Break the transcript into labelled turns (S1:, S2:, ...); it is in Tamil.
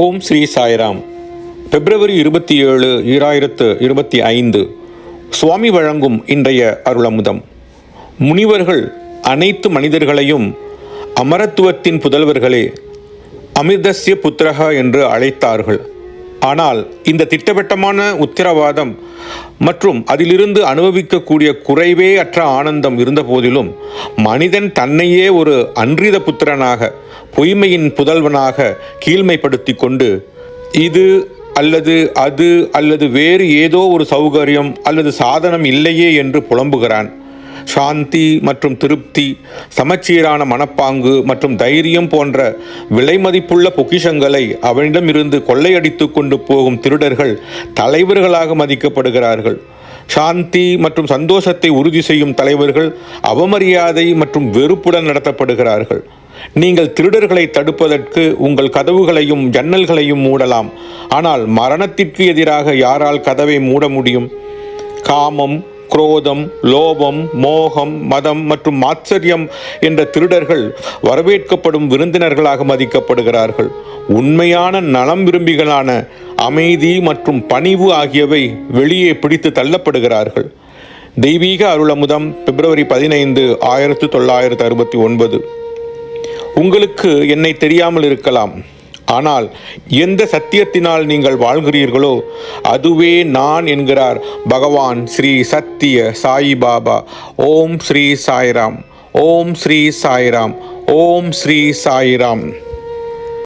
S1: ஓம் ஸ்ரீ சாய்ராம். பிப்ரவரி இருபத்தி ஏழு ஈராயிரத்து இருபத்தி ஐந்து சுவாமி வழங்கும் இன்றைய அருளமுதம். முனிவர்கள் அனைத்து மனிதர்களையும் அமரத்துவத்தின் புதல்வர்களே அமிர்தஸ்ய புத்திரக என்று அழைத்தார்கள். ஆனால் இந்த திட்டவட்டமான உத்தரவாதம் மற்றும் அதிலிருந்து அனுபவிக்கக்கூடிய குறைவே அற்ற ஆனந்தம் இருந்த போதிலும் மனிதன் தன்னையே ஒரு அன்றித புத்திரனாக பொய்மையின் புதல்வனாக கீழ்மைப்படுத்தி கொண்டு இது அல்லது அது அல்லது வேறு ஏதோ ஒரு சௌகரியம் அல்லது சாதனம் இல்லையே என்று புலம்புகிறான். சாந்தி மற்றும் திருப்தி சமச்சீரான மனப்பாங்கு மற்றும் தைரியம் போன்ற விலைமதிப்புள்ள பொக்கிஷங்களை அவனிடமிருந்து கொள்ளையடித்து கொண்டு போகும் திருடர்கள் தலைவர்களாக மதிக்கப்படுகிறார்கள். சாந்தி மற்றும் சந்தோஷத்தை உறுதி செய்யும் தலைவர்கள் அவமரியாதை மற்றும் வெறுப்புடன் நடத்தப்படுகிறார்கள். நீங்கள் திருடர்களை தடுப்பதற்கு உங்கள் கதவுகளையும் ஜன்னல்களையும் மூடலாம். ஆனால் மரணத்திற்கு எதிராக யாரால் கதவை மூட முடியும்? காமம் குரோதம் லோபம் மோகம் மதம் மற்றும் மாச்சரியம் என்ற திருடர்கள் வரவேற்கப்படும் விருந்தினர்களாக மதிக்கப்படுகிறார்கள். உண்மையான நலம் விரும்பிகளான அமைதி மற்றும் பணிவு ஆகியவை வெளியே பிடித்து தள்ளப்படுகிறார்கள். தெய்வீக அருளமுதம் பிப்ரவரி பதினைந்து ஆயிரத்து தொள்ளாயிரத்து அறுபத்தி ஒன்பது. உங்களுக்கு என்னை தெரியாமல் இருக்கலாம். ஆனால் எந்த சத்தியத்தினால் நீங்கள் வாழ்கிறீர்களோ அதுவே நான் என்கிறார் பகவான் ஸ்ரீ சத்திய சாயி பாபா. ஓம் ஸ்ரீ சாய்ராம். ஓம் ஸ்ரீ சாய்ராம். ஓம் ஸ்ரீ சாய்ராம்.